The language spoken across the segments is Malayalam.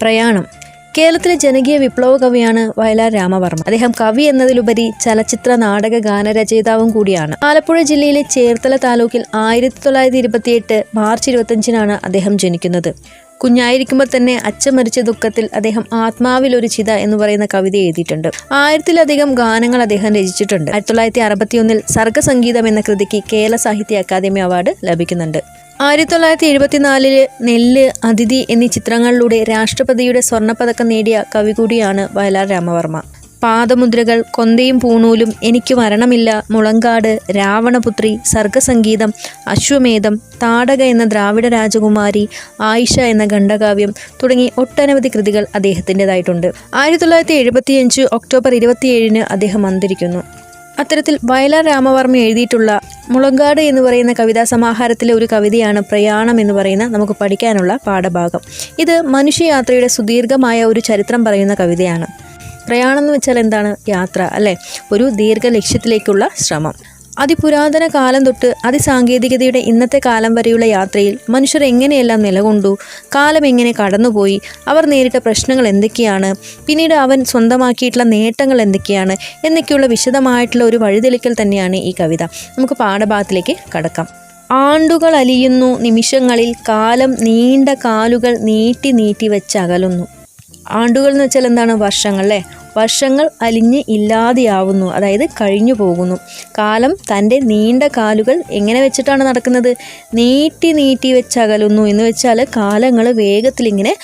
പ്രയാണം. കേരളത്തിലെ ജനകീയ വിപ്ലവ കവിയാണ് വയലാർ രാമവർമ്മ. അദ്ദേഹം കവി എന്നതിലുപരി ചലച്ചിത്ര നാടക ഗാനരചയിതാവും കൂടിയാണ്. ആലപ്പുഴ ജില്ലയിലെ ചേർത്തല താലൂക്കിൽ ആയിരത്തി തൊള്ളായിരത്തി ഇരുപത്തിയെട്ട് മാർച്ച് ഇരുപത്തഞ്ചിനാണ് അദ്ദേഹം ജനിക്കുന്നത്. കുഞ്ഞായിരിക്കുമ്പോൾ തന്നെ അച്ഛൻ മരിച്ച ദുഃഖത്തിൽ അദ്ദേഹം ആത്മാവിൽ ഒരു ചിത എന്ന് പറയുന്ന കവിത എഴുതിയിട്ടുണ്ട്. ആയിരത്തിലധികം ഗാനങ്ങൾ അദ്ദേഹം രചിച്ചിട്ടുണ്ട്. ആയിരത്തി തൊള്ളായിരത്തി അറുപത്തിയൊന്നിൽ സർഗസംഗീതം എന്ന കൃതിക്ക് കേരള സാഹിത്യ അക്കാദമി അവാർഡ് ലഭിക്കുന്നുണ്ട്. ആയിരത്തി തൊള്ളായിരത്തി എഴുപത്തിനാലിൽ നെല്ല് അതിഥി എന്നീ ചിത്രങ്ങളിലൂടെ രാഷ്ട്രപതിയുടെ സ്വർണപ്പതക്കം നേടിയ കവി കൂടിയാണ് വയലാർ രാമവർമ്മ. പാദമുദ്രകൾ കൊന്തയും പൂണൂലും എനിക്ക് മരണമില്ല മുളങ്കാട് രാവണപുത്രി സർഗസംഗീതം അശ്വമേധം താടക എന്ന ദ്രാവിഡ രാജകുമാരി ആയിഷ എന്ന ഖണ്ഡകാവ്യം തുടങ്ങി ഒട്ടനവധി കൃതികൾ അദ്ദേഹത്തിന്റെതായിട്ടുണ്ട്. ആയിരത്തി തൊള്ളായിരത്തി എഴുപത്തിയഞ്ച് ഒക്ടോബർ ഇരുപത്തിയേഴിന് അദ്ദേഹം അന്തരിക്കുന്നു. അത്തരത്തിൽ വയലാർ രാമവർമ്മ എഴുതിയിട്ടുള്ള മുളങ്കാട് എന്ന് പറയുന്ന കവിതാ സമാഹാരത്തിലെ ഒരു കവിതയാണ് പ്രയാണം എന്ന് പറയുന്ന നമുക്ക് പഠിക്കാനുള്ള പാഠഭാഗം. ഇത് മനുഷ്യയാത്രയുടെ സുദീർഘമായ ഒരു ചരിത്രം പറയുന്ന കവിതയാണ്. പ്രയാണം എന്ന് വെച്ചാൽ എന്താണ്? യാത്ര അല്ലേ? ഒരു ദീർഘ ലക്ഷ്യത്തിലേക്കുള്ള ശ്രമം. അതിപുരാതന കാലം തൊട്ട് അതിസാങ്കേതികതയുടെ ഇന്നത്തെ കാലം വരെയുള്ള യാത്രയിൽ മനുഷ്യർ എങ്ങനെയെല്ലാം നിലകൊണ്ടു? കാലം എങ്ങനെ കടന്നുപോയി? അവർ നേരിട്ട പ്രശ്നങ്ങൾ എന്തൊക്കെയാണ്? പിന്നീട് അവൻ സ്വന്തമാക്കിയിട്ടുള്ള നേട്ടങ്ങൾ എന്തൊക്കെയാണ്? എന്നൊക്കെയുള്ള വിശദമായിട്ടുള്ള ഒരു വഴിതെളിക്കൽ തന്നെയാണ് ഈ കവിത. നമുക്ക് പാഠഭാഗത്തിലേക്ക് കടക്കാം. ആണ്ടുകൾ അലിയുന്നു നിമിഷങ്ങളിൽ കാലം നീണ്ട കാലുകൾ നീട്ടി നീട്ടി വെച്ച് അകലുന്നു ആണ്ടുകൾ എന്ന് വെച്ചാൽ എന്താണ്? വർഷങ്ങൾ അല്ലേ? വർഷങ്ങൾ അലിഞ്ഞ് ഇല്ലാതെയാവുന്നു അതായത് കഴിഞ്ഞു പോകുന്നു. കാലം തന്റെ നീണ്ട കാലുകൾ എങ്ങനെ വെച്ചിട്ടാണ് നടക്കുന്നത്? നീട്ടി നീട്ടി വെച്ചകലുന്നു എന്ന് വെച്ചാൽ കാലങ്ങൾ വേഗത്തിലിങ്ങനെ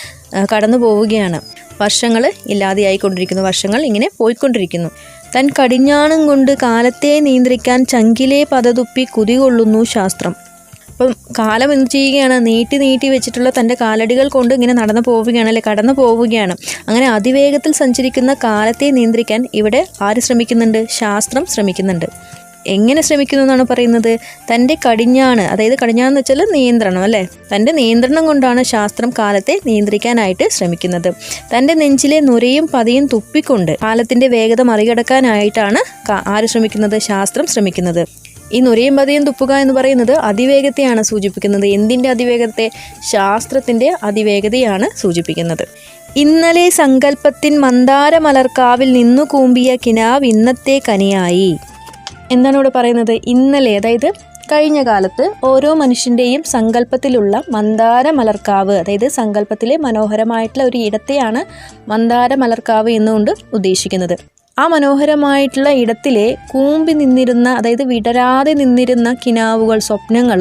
കടന്നു പോവുകയാണ്. വർഷങ്ങൾ ഇല്ലാതെയായിക്കൊണ്ടിരിക്കുന്നു വർഷങ്ങൾ ഇങ്ങനെ പോയിക്കൊണ്ടിരിക്കുന്നു. തൻ കടിഞ്ഞാണം കൊണ്ട് കാലത്തെ നിയന്ത്രിക്കാൻ ചങ്കിലെ പതതുപ്പി കുതികൊള്ളുന്നു ശാസ്ത്രം. അപ്പം കാലം എന്ത് ചെയ്യുകയാണ്? നീട്ടി നീട്ടി വെച്ചിട്ടുള്ള തന്റെ കാലടികൾ കൊണ്ട് ഇങ്ങനെ നടന്നു പോവുകയാണ് അല്ലെ? കടന്നു പോവുകയാണ്. അങ്ങനെ അതിവേഗത്തിൽ സഞ്ചരിക്കുന്ന കാലത്തെ നിയന്ത്രിക്കാൻ ഇവിടെ ആര് ശ്രമിക്കുന്നുണ്ട്? ശാസ്ത്രം ശ്രമിക്കുന്നുണ്ട്. എങ്ങനെ ശ്രമിക്കുന്നു എന്നാണ് പറയുന്നത്? തന്റെ കടിഞ്ഞാണ് അതായത് കടിഞ്ഞാണെന്ന് വെച്ചാൽ നിയന്ത്രണം അല്ലേ? തന്റെ നിയന്ത്രണം കൊണ്ടാണ് ശാസ്ത്രം കാലത്തെ നിയന്ത്രിക്കാനായിട്ട് ശ്രമിക്കുന്നത്. തന്റെ നെഞ്ചിലെ നുരയും പതയും തുപ്പിക്കൊണ്ട് കാലത്തിന്റെ വേഗത മറികടക്കാനായിട്ടാണ് ആര് ശ്രമിക്കുന്നത്? ശാസ്ത്രം ശ്രമിക്കുന്നത്. ഈ നുരയും പതിയും തുപ്പുക എന്ന് പറയുന്നത് അതിവേഗത്തെയാണ് സൂചിപ്പിക്കുന്നത്. എന്തിന്റെ അതിവേഗത്തെ? ശാസ്ത്രത്തിന്റെ അതിവേഗതയാണ് സൂചിപ്പിക്കുന്നത്. ഇന്നലെ സങ്കല്പത്തിൻ മന്ദാര മലർക്കാവിൽ നിന്നു കൂമ്പിയ കിനാവ് ഇന്നത്തെ കനിയായി. എന്താണ് ഇവിടെ പറയുന്നത്? ഇന്നലെ അതായത് കഴിഞ്ഞ കാലത്ത് ഓരോ മനുഷ്യന്റെയും സങ്കല്പത്തിലുള്ള മന്ദാര മലർക്കാവ് അതായത് സങ്കല്പത്തിലെ മനോഹരമായിട്ടുള്ള ഒരു ഇടത്തെയാണ് മന്ദാര മലർക്കാവ് എന്നുകൊണ്ട് ഉദ്ദേശിക്കുന്നത്. ആ മനോഹരമായിട്ടുള്ള ഇടത്തിലെ കൂമ്പി നിന്നിരുന്ന അതായത് വിടരാതെ നിന്നിരുന്ന കിനാവുകൾ സ്വപ്നങ്ങൾ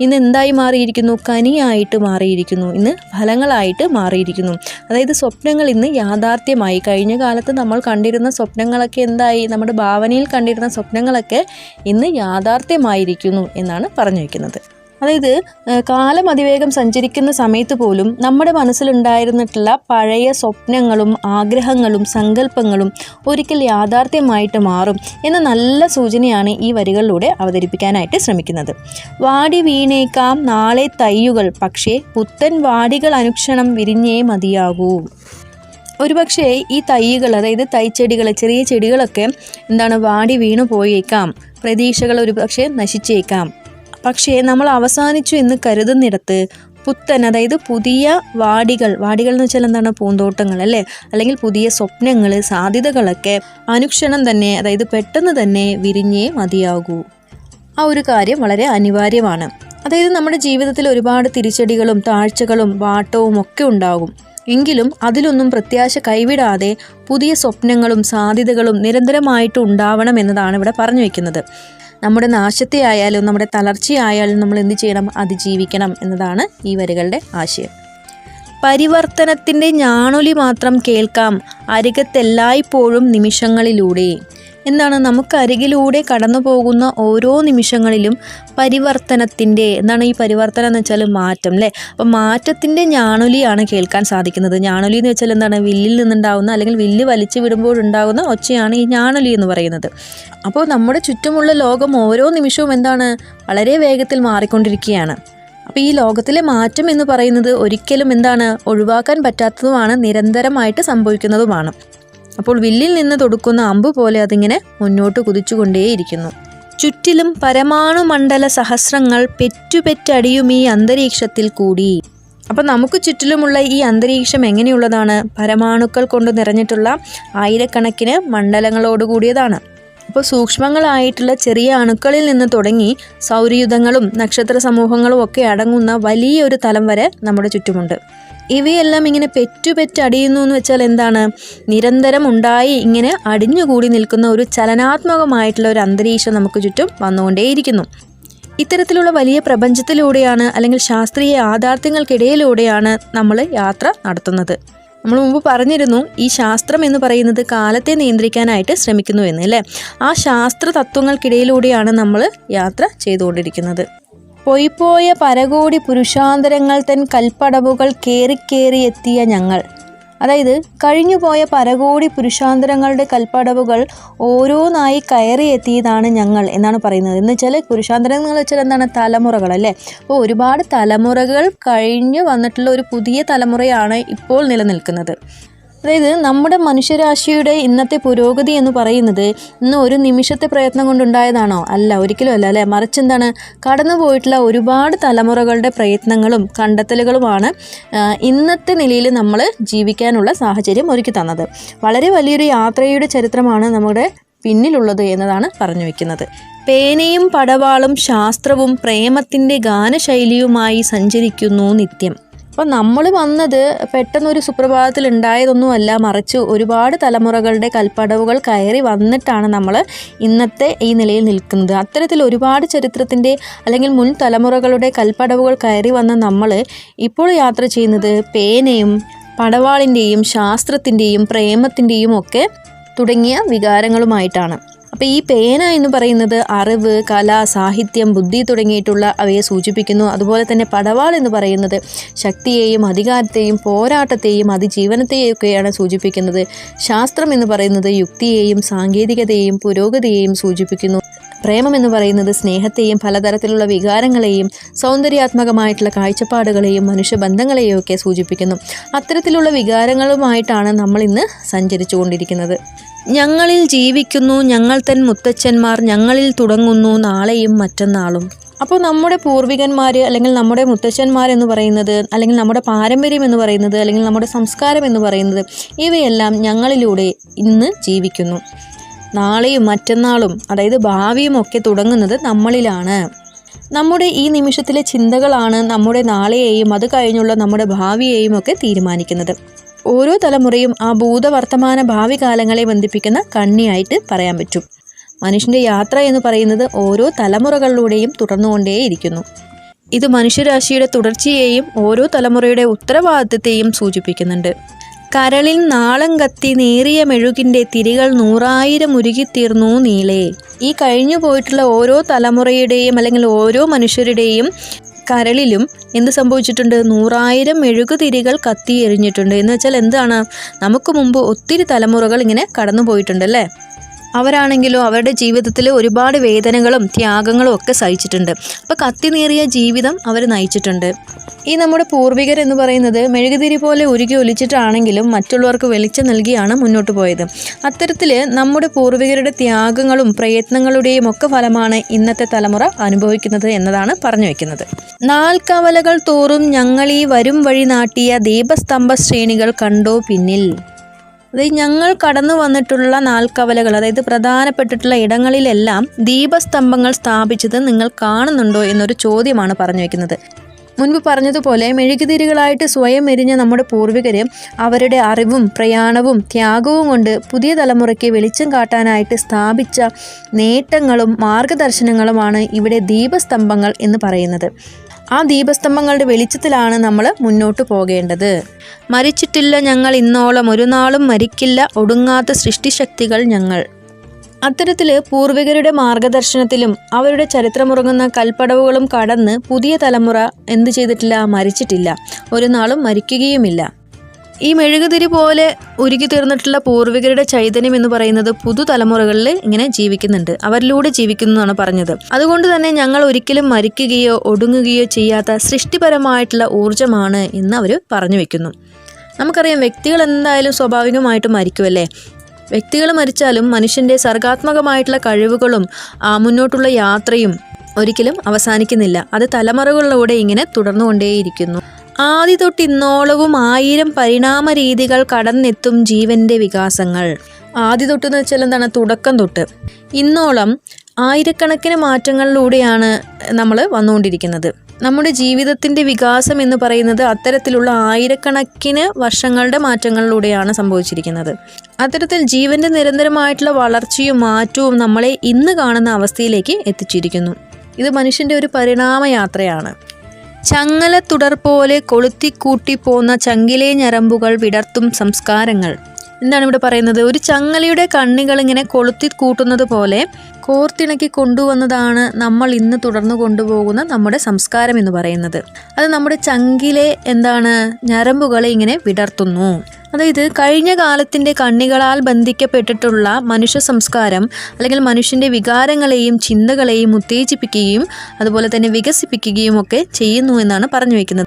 ഇന്ന് എന്തായി മാറിയിരിക്കുന്നു? കനിയായിട്ട് മാറിയിരിക്കുന്നു. ഇന്ന് ഫലങ്ങളായിട്ട് മാറിയിരിക്കുന്നു. അതായത് സ്വപ്നങ്ങൾ ഇന്ന് യാഥാർത്ഥ്യമായി. കഴിഞ്ഞ കാലത്ത് നമ്മൾ കണ്ടിരുന്ന സ്വപ്നങ്ങളൊക്കെ എന്തായി? നമ്മുടെ ഭാവനയിൽ കണ്ടിരുന്ന സ്വപ്നങ്ങളൊക്കെ ഇന്ന് യാഥാർത്ഥ്യമായിരിക്കുന്നു എന്നാണ് പറഞ്ഞു വയ്ക്കുന്നത് അതായത് കാലം അതിവേഗം സഞ്ചരിക്കുന്ന സമയത്ത് പോലും നമ്മുടെ മനസ്സിലുണ്ടായിരുന്നിട്ടുള്ള പഴയ സ്വപ്നങ്ങളും ആഗ്രഹങ്ങളും സങ്കല്പങ്ങളും ഒരിക്കൽ യാഥാർത്ഥ്യമായിട്ട് മാറും എന്ന നല്ല സൂചനയാണ് ഈ വരികളിലൂടെ അവതരിപ്പിക്കാനായിട്ട് ശ്രമിക്കുന്നത്. വാടി വീണേക്കാം നാളെ തയ്യുകൾ പക്ഷേ പുത്തൻ വാടികൾ അനുക്ഷണം വിരിഞ്ഞേ മതിയാകൂ. ഒരുപക്ഷേ ഈ തൈകൾ അതായത് തൈച്ചെടികൾ ചെറിയ ചെടികളൊക്കെ എന്താണ് വാടി വീണു പോയേക്കാം പ്രതീക്ഷകൾ ഒരുപക്ഷെ നശിച്ചേക്കാം. പക്ഷേ നമ്മൾ അവസാനിച്ചു എന്ന് കരുതുന്നിടത്ത് പുത്തൻ അതായത് പുതിയ വാടികൾ വാടികൾ എന്ന് വെച്ചാൽ എന്താണ്? പൂന്തോട്ടങ്ങൾ അല്ലേ? അല്ലെങ്കിൽ പുതിയ സ്വപ്നങ്ങൾ സാധ്യതകളൊക്കെ അനുക്ഷണം തന്നെ അതായത് പെട്ടെന്ന് തന്നെ വിരിഞ്ഞേ മതിയാകൂ. ആ ഒരു കാര്യം വളരെ അനിവാര്യമാണ്. അതായത് നമ്മുടെ ജീവിതത്തിൽ ഒരുപാട് തിരിച്ചടികളും താഴ്ചകളും വാട്ടവും ഒക്കെ ഉണ്ടാകും. എങ്കിലും അതിലൊന്നും പ്രത്യാശ കൈവിടാതെ പുതിയ സ്വപ്നങ്ങളും സാധ്യതകളും നിരന്തരമായിട്ട് ഉണ്ടാവണം എന്നതാണ് ഇവിടെ പറഞ്ഞു വെക്കുന്നത്. നമ്മുടെ നാശത്തെ ആയാലും നമ്മുടെ തളർച്ചയായാലും നമ്മൾ എന്ത് ചെയ്യണം? അതിജീവിക്കണം എന്നതാണ് ഈ വരികളുടെ ആശയം. പരിവർത്തനത്തിന്റെ ഞാണൊലി മാത്രം കേൾക്കാം അരികത്തെല്ലായ്പ്പോഴും നിമിഷങ്ങളിലൂടെ. എന്താണ് നമുക്ക് അരികിലൂടെ കടന്നു പോകുന്ന ഓരോ നിമിഷങ്ങളിലും പരിവർത്തനത്തിന്റെ എന്താണ് ഈ പരിവർത്തനം എന്ന് വെച്ചാൽ മാറ്റം അല്ലേ? അപ്പം മാറ്റത്തിന്റെ ഞാണൊലിയാണ് കേൾക്കാൻ സാധിക്കുന്നത്. ഞാണൊലി എന്ന് വെച്ചാൽ എന്താണ്? വില്ലിൽ നിന്നുണ്ടാകുന്ന അല്ലെങ്കിൽ വില്ല് വലിച്ചു വിടുമ്പോഴുണ്ടാകുന്ന ഒച്ചയാണ് ഈ ഞാണൊലി എന്ന് പറയുന്നത്. അപ്പോൾ നമ്മുടെ ചുറ്റുമുള്ള ലോകം ഓരോ നിമിഷവും എന്താണ്? വളരെ വേഗത്തിൽ മാറിക്കൊണ്ടിരിക്കുകയാണ്. അപ്പോൾ ഈ ലോകത്തിലെ മാറ്റം എന്ന് പറയുന്നത് ഒരിക്കലും എന്താണ്? ഒഴിവാക്കാൻ പറ്റാത്തതുമാണ് നിരന്തരമായിട്ട് സംഭവിക്കുന്നതുമാണ്. അപ്പോൾ വില്ലിൽ നിന്ന് തൊടുക്കുന്ന അമ്പ് പോലെ അതിങ്ങനെ മുന്നോട്ട് കുതിച്ചുകൊണ്ടേയിരിക്കുന്നു. ചുറ്റിലും പരമാണു മണ്ഡല സഹസ്രങ്ങൾ പെറ്റുപെറ്റടിയും ഈ അന്തരീക്ഷത്തിൽ കൂടി. അപ്പം നമുക്ക് ചുറ്റിലുമുള്ള ഈ അന്തരീക്ഷം എങ്ങനെയുള്ളതാണ്? പരമാണുക്കൾ കൊണ്ട് നിറഞ്ഞിട്ടുള്ള ആയിരക്കണക്കിന് മണ്ഡലങ്ങളോട് കൂടിയതാണ്. അപ്പോൾ സൂക്ഷ്മങ്ങളായിട്ടുള്ള ചെറിയ അണുക്കളിൽ നിന്ന് തുടങ്ങി സൗരയുധങ്ങളും നക്ഷത്ര സമൂഹങ്ങളും ഒക്കെ അടങ്ങുന്ന വലിയൊരു തലം വരെ നമ്മുടെ ചുറ്റുമുണ്ട്. ഇവയെല്ലാം ഇങ്ങനെ പെറ്റുപെറ്റടിയുന്നു എന്ന് വെച്ചാൽ എന്താണ്? നിരന്തരം ഉണ്ടായി ഇങ്ങനെ അടിഞ്ഞുകൂടി നിൽക്കുന്ന ഒരു ചലനാത്മകമായിട്ടുള്ള ഒരു അന്തരീക്ഷം നമുക്ക് ചുറ്റും വന്നുകൊണ്ടേയിരിക്കുന്നു. ഇത്തരത്തിലുള്ള വലിയ പ്രപഞ്ചത്തിലൂടെയാണ് അല്ലെങ്കിൽ ശാസ്ത്രീയ യാഥാർത്ഥ്യങ്ങൾക്കിടയിലൂടെയാണ് നമ്മൾ യാത്ര നടത്തുന്നത്. നമ്മൾ മുമ്പ് പറഞ്ഞിരുന്നു ഈ ശാസ്ത്രം എന്ന് പറയുന്നത് കാലത്തെ നിയന്ത്രിക്കാനായിട്ട് ശ്രമിക്കുന്നു എന്ന് അല്ലേ? ആ ശാസ്ത്ര തത്വങ്ങൾക്കിടയിലൂടെയാണ് നമ്മൾ യാത്ര ചെയ്തുകൊണ്ടിരിക്കുന്നത്. പൊയ്പോയ പരകോടി പുരുഷാന്തരങ്ങൾ തൻ കൽപ്പടവുകൾ കേറിക്കേറി എത്തിയ ഞങ്ങൾ. അതായത് കഴിഞ്ഞുപോയ പരകോടി പുരുഷാന്തരങ്ങളുടെ കൽപ്പടവുകൾ ഓരോന്നായി കയറി എത്തിയതാണ് ഞങ്ങൾ എന്നാണ് പറയുന്നത്. എന്ന് വെച്ചാൽ പുരുഷാന്തരങ്ങൾ വെച്ചാൽ എന്താണ്? തലമുറകൾ അല്ലേ? അപ്പോൾ ഒരുപാട് തലമുറകൾ കഴിഞ്ഞു വന്നിട്ടുള്ള ഒരു പുതിയ തലമുറയാണ് ഇപ്പോൾ നിലനിൽക്കുന്നത്. അതായത് നമ്മുടെ മനുഷ്യരാശിയുടെ ഇന്നത്തെ പുരോഗതി എന്ന് പറയുന്നത് ഇന്ന് ഒരു നിമിഷത്തെ പ്രയത്നം കൊണ്ടുണ്ടായതാണോ? അല്ല ഒരിക്കലും അല്ല അല്ലേ? മറിച്ച് എന്താണ്? കടന്നുപോയിട്ടുള്ള ഒരുപാട് തലമുറകളുടെ പ്രയത്നങ്ങളും കണ്ടെത്തലുകളുമാണ് ഇന്നത്തെ നിലയിൽ നമ്മൾ ജീവിക്കാനുള്ള സാഹചര്യം ഒരുക്കി തന്നത്. വളരെ വലിയൊരു യാത്രയുടെ ചരിത്രമാണ് നമ്മുടെ പിന്നിലുള്ളത് എന്നതാണ് പറഞ്ഞു വയ്ക്കുന്നത് പേനയും പടവാളും ശാസ്ത്രവും പ്രേമത്തിന്റെ ഗാനശൈലിയുമായി സഞ്ചരിക്കുന്നു നിത്യം. അപ്പോൾ നമ്മൾ വന്നത് പെട്ടെന്നൊരു സുപ്രഭാതത്തിൽ ഉണ്ടായതൊന്നുമല്ല മറിച്ച് ഒരുപാട് തലമുറകളുടെ കൽപ്പടവുകൾ കയറി വന്നിട്ടാണ് നമ്മൾ ഇന്നത്തെ ഈ നിലയിൽ നിൽക്കുന്നത്. അത്തരത്തിൽ ഒരുപാട് ചരിത്രത്തിന്റെ അല്ലെങ്കിൽ മുൻ തലമുറകളുടെ കൽപ്പടവുകൾ കയറി വന്ന നമ്മൾ ഇപ്പോൾ യാത്ര ചെയ്യുന്നത് പേനയും പടവാളിന്റെയും ശാസ്ത്രത്തിന്റെയും പ്രേമത്തിന്റെയും ഒക്കെ തുടങ്ങിയ വികാരങ്ങളുമായിട്ടാണ്. അപ്പോൾ ഈ പേന എന്ന് പറയുന്നത് അറിവ് കല സാഹിത്യം ബുദ്ധി തുടങ്ങിയിട്ടുള്ള അവയെ സൂചിപ്പിക്കുന്നു. അതുപോലെ തന്നെ പടവാൾ എന്ന് പറയുന്നത് ശക്തിയെയും അധികാരത്തെയും പോരാട്ടത്തെയും അതിജീവനത്തെയും ഒക്കെയാണ് സൂചിപ്പിക്കുന്നത്. ശാസ്ത്രം എന്ന് പറയുന്നത് യുക്തിയെയും സാങ്കേതികതയെയും പുരോഗതിയെയും സൂചിപ്പിക്കുന്നു. പ്രേമം എന്ന് പറയുന്നത് സ്നേഹത്തെയും പലതരത്തിലുള്ള വികാരങ്ങളെയും സൗന്ദര്യാത്മകമായിട്ടുള്ള കാഴ്ചപ്പാടുകളെയും മനുഷ്യബന്ധങ്ങളെയും ഒക്കെ സൂചിപ്പിക്കുന്നു. അത്തരത്തിലുള്ള വികാരങ്ങളുമായിട്ടാണ് നമ്മൾ ഇന്ന് സഞ്ചരിച്ചു കൊണ്ടിരിക്കുന്നത് ഞങ്ങളിൽ ജീവിക്കുന്നു ഞങ്ങൾ തൻ മുത്തച്ഛന്മാർ ഞങ്ങളിൽ തുടങ്ങുന്നു നാളെയും മറ്റന്നാളും. അപ്പോൾ നമ്മുടെ പൂർവികന്മാർ അല്ലെങ്കിൽ നമ്മുടെ മുത്തച്ഛന്മാർ എന്ന് പറയുന്നത് അല്ലെങ്കിൽ നമ്മുടെ പാരമ്പര്യം എന്ന് പറയുന്നത് അല്ലെങ്കിൽ നമ്മുടെ സംസ്കാരം എന്ന് പറയുന്നത് ഇവയെല്ലാം ഞങ്ങളിലൂടെ ഇന്ന് ജീവിക്കുന്നു. നാളെയും മറ്റന്നാളും അതായത് ഭാവിയും ഒക്കെ തുടങ്ങുന്നത് നമ്മളിലാണ്. നമ്മുടെ ഈ നിമിഷത്തിലെ ചിന്തകളാണ് നമ്മുടെ നാളെയെയും അത് കഴിഞ്ഞുള്ള നമ്മുടെ ഭാവിയെയും ഒക്കെ തീരുമാനിക്കുന്നത്. ഓരോ തലമുറയും ആ ഭൂതവർത്തമാന ഭാവി കാലങ്ങളെ ബന്ധിപ്പിക്കുന്ന കണ്ണിയായിട്ട് പറയാൻ പറ്റും. മനുഷ്യന്റെ യാത്ര എന്ന് പറയുന്നത് ഓരോ തലമുറകളിലൂടെയും തുടർന്നുകൊണ്ടേയിരിക്കുന്നു. ഇത് മനുഷ്യരാശിയുടെ തുടർച്ചയെയും ഓരോ തലമുറയുടെ ഉത്തരവാദിത്വത്തെയും സൂചിപ്പിക്കുന്നുണ്ട്. കരളിൽ നാളം കത്തി നേറിയ മെഴുകിന്റെ തിരികൾ നൂറായിരം ഉരുകിത്തീർന്നു നീളേ. ഈ കഴിഞ്ഞു പോയിട്ടുള്ള ഓരോ തലമുറയുടെയും അല്ലെങ്കിൽ ഓരോ മനുഷ്യരുടെയും കരളിലും എന്ത് സംഭവിച്ചിട്ടുണ്ട്? നൂറായിരം മെഴുകുതിരികൾ കത്തി എറിഞ്ഞിട്ടുണ്ട്. എന്ന് വെച്ചാൽ എന്താണ്? നമുക്ക് മുമ്പ് ഒത്തിരി തലമുറകൾ ഇങ്ങനെ കടന്നു പോയിട്ടുണ്ട് അല്ലേ? അവരാണെങ്കിലോ അവരുടെ ജീവിതത്തിൽ ഒരുപാട് വേദനകളും ത്യാഗങ്ങളും ഒക്കെ സഹിച്ചിട്ടുണ്ട്. അപ്പോൾ കത്തിനേറിയ ജീവിതം അവർ നയിച്ചിട്ടുണ്ട്. ഈ നമ്മുടെ പൂർവികർ എന്ന് പറയുന്നത് മെഴുകുതിരി പോലെ ഉരുകി ഒലിച്ചിട്ടാണെങ്കിലും മറ്റുള്ളവർക്ക് വെളിച്ചം നൽകിയാണ് മുന്നോട്ട് പോയത്. അത്തരത്തിൽ നമ്മുടെ പൂർവികരുടെ ത്യാഗങ്ങളും പ്രയത്നങ്ങളുടെയും ഒക്കെ ഫലമാണ് ഇന്നത്തെ തലമുറ അനുഭവിക്കുന്നത് എന്നതാണ് പറഞ്ഞു വെക്കുന്നത്. നാൽക്കവലകൾ തോറും ഞങ്ങൾ ഈ വരും വഴി നാട്ടിയ ദീപസ്തംഭ ശ്രേണികൾ കണ്ടോ പിന്നിൽ? അതായത് ഞങ്ങൾ കടന്നു വന്നിട്ടുള്ള നാൽക്കവലകൾ അതായത് പ്രധാനപ്പെട്ടിട്ടുള്ള ഇടങ്ങളിലെല്ലാം ദീപസ്തംഭങ്ങൾ സ്ഥാപിച്ചത് നിങ്ങൾ കാണുന്നുണ്ടോ എന്നൊരു ചോദ്യമാണ് പറഞ്ഞു വയ്ക്കുന്നത് മുൻപ് പറഞ്ഞതുപോലെ മെഴുകുതിരികളായിട്ട് സ്വയം എരിഞ്ഞ നമ്മുടെ പൂർവികർ അവരുടെ അറിവും പ്രയാണവും ത്യാഗവും കൊണ്ട് പുതിയ തലമുറയ്ക്ക് വെളിച്ചം കാട്ടാനായിട്ട് സ്ഥാപിച്ച നേട്ടങ്ങളും മാർഗദർശനങ്ങളുമാണ് ഇവിടെ ദീപസ്തംഭങ്ങൾ എന്ന് പറയുന്നത്. ആ ദീപസ്തംഭങ്ങളുടെ വെളിച്ചത്തിലാണ് നമ്മൾ മുന്നോട്ട് പോകേണ്ടത്. മരിച്ചിട്ടില്ല ഞങ്ങൾ ഇന്നോളം ഒരു നാളും മരിക്കില്ല ഒടുങ്ങാത്ത സൃഷ്ടിശക്തികൾ ഞങ്ങൾ. അത്തരത്തിൽ പൂർവികരുടെ മാർഗദർശനത്തിലും അവരുടെ ചരിത്രമുറങ്ങുന്ന കൽപ്പടവുകളും കടന്ന് പുതിയ തലമുറ എന്തു ചെയ്തിട്ടില്ല മരിച്ചിട്ടില്ല. ഒരു നാളും മരിക്കുകയുമില്ല. ഈ മെഴുകുതിരി പോലെ ഉരുകി തീർന്നിട്ടുള്ള പൂർവികരുടെ ചൈതന്യം എന്ന് പറയുന്നത് പുതുതലമുറകളിൽ ഇങ്ങനെ ജീവിക്കുന്നുണ്ട്. അവരിലൂടെ ജീവിക്കുന്നു എന്നാണ് പറഞ്ഞത്. അതുകൊണ്ട് തന്നെ ഞങ്ങൾ ഒരിക്കലും മരിക്കുകയോ ഒടുങ്ങുകയോ ചെയ്യാത്ത സൃഷ്ടിപരമായിട്ടുള്ള ഊർജമാണ് എന്ന് അവർ പറഞ്ഞു വെക്കുന്നു. നമുക്കറിയാം വ്യക്തികൾ എന്തായാലും സ്വാഭാവികമായിട്ടും മരിക്കുമല്ലേ വ്യക്തികൾ മരിച്ചാലും മനുഷ്യന്റെ സർഗാത്മകമായിട്ടുള്ള കഴിവുകളും ആ, മുന്നോട്ടുള്ള യാത്രയും ഒരിക്കലും അവസാനിക്കുന്നില്ല. അത് തലമുറകളിലൂടെ ഇങ്ങനെ തുടർന്നുകൊണ്ടേയിരിക്കുന്നു. ആദ്യ തൊട്ടിന്നോളവും ആയിരം പരിണാമ രീതികൾ കടന്നെത്തും ജീവന്റെ വികാസങ്ങൾ. ആദ്യ തൊട്ട് എന്ന് വെച്ചാൽ എന്താണ്? തുടക്കം തൊട്ട്. ഇന്നോളം ആയിരക്കണക്കിന് മാറ്റങ്ങളിലൂടെയാണ് നമ്മൾ വന്നുകൊണ്ടിരിക്കുന്നത്. നമ്മുടെ ജീവിതത്തിന്റെ വികാസം എന്ന് പറയുന്നത് അത്തരത്തിലുള്ള ആയിരക്കണക്കിന് വർഷങ്ങളുടെ മാറ്റങ്ങളിലൂടെയാണ് സംഭവിച്ചിരിക്കുന്നത്. അത്തരത്തിൽ ജീവന്റെ നിരന്തരമായിട്ടുള്ള വളർച്ചയും മാറ്റവും നമ്മളെ ഇന്ന് കാണുന്ന അവസ്ഥയിലേക്ക് എത്തിച്ചിരിക്കുന്നു. ഇത് മനുഷ്യന്റെ ഒരു പരിണാമ യാത്രയാണ് ചങ്ങല തുടർ പോലെ കൊളുത്തിക്കൂട്ടി പോന്ന ചങ്കിലെ ഞരമ്പുകൾ വിടർത്തും സംസ്കാരങ്ങൾ. എന്താണ് ഇവിടെ പറയുന്നത്? ഒരു ചങ്ങലയുടെ കണ്ണികൾ ഇങ്ങനെ കൊളുത്തി കൂട്ടുന്നത് പോലെ കോർത്തിണക്കി കൊണ്ടുവന്നതാണ് നമ്മൾ ഇന്ന് തുടർന്നു കൊണ്ടുപോകുന്ന നമ്മുടെ സംസ്കാരം എന്ന് പറയുന്നത്. അത് നമ്മുടെ ചങ്കിലെ എന്താണ്? ഞരമ്പുകളെ ഇങ്ങനെ വിടർത്തുന്നു. അതായത് കഴിഞ്ഞ കാലത്തിന്റെ കണ്ണികളാൽ ബന്ധിക്കപ്പെട്ടിട്ടുള്ള മനുഷ്യ സംസ്കാരം അല്ലെങ്കിൽ മനുഷ്യന്റെ വികാരങ്ങളെയും ചിന്തകളെയും ഉത്തേജിപ്പിക്കുകയും അതുപോലെ തന്നെ വികസിപ്പിക്കുകയും ഒക്കെ ചെയ്യുന്നു എന്നാണ് പറഞ്ഞു വയ്ക്കുന്നത്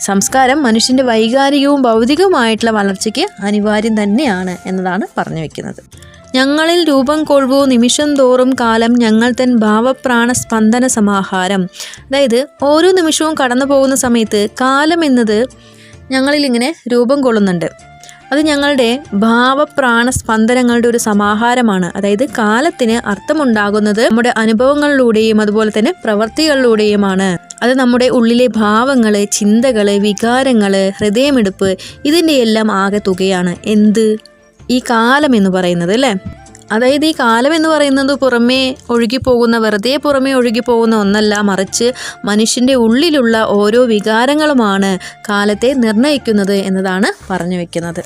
സംസ്കാരം മനുഷ്യന്റെ വൈകാരികവും ഭൗതികവുമായിട്ടുള്ള വളർച്ചയ്ക്ക് അനിവാര്യം തന്നെയാണ് എന്നതാണ് പറഞ്ഞു വയ്ക്കുന്നത് ഞങ്ങളിൽ രൂപം കൊഴുവോ നിമിഷം തോറും കാലം ഞങ്ങൾ തൻ ഭാവപ്രാണ സ്പന്ദന സമാഹാരം. അതായത് ഓരോ നിമിഷവും കടന്നു പോകുന്ന സമയത്ത് കാലം എന്നത് ഞങ്ങളിൽ ഇങ്ങനെ രൂപം കൊള്ളുന്നുണ്ട്. അത് ഞങ്ങളുടെ ഭാവപ്രാണ സ്പന്ദനങ്ങളുടെ ഒരു സമാഹാരമാണ്. അതായത് കാലത്തിന് അർത്ഥമുണ്ടാകുന്നത് നമ്മുടെ അനുഭവങ്ങളിലൂടെയും അതുപോലെ തന്നെ പ്രവർത്തികളിലൂടെയുമാണ്. അത് നമ്മുടെ ഉള്ളിലെ ഭാവങ്ങൾ ചിന്തകൾ വികാരങ്ങൾ ഹൃദയമെടുപ്പ് ഇതിന്റെ എല്ലാം ആകെ തുകയാണ്. എന്ത്? ഈ കാലം എന്ന് പറയുന്നത് അല്ലേ? അതായത് ഈ കാലം എന്ന് പറയുന്നത് പുറമേ ഒഴുകിപ്പോകുന്ന വെറുതെ പുറമേ ഒഴുകിപ്പോകുന്ന ഒന്നല്ല മറിച്ച് മനുഷ്യന്റെ ഉള്ളിലുള്ള ഓരോ വികാരങ്ങളുമാണ് കാലത്തെ നിർണയിക്കുന്നത് എന്നതാണ് പറഞ്ഞു വെക്കുന്നത്.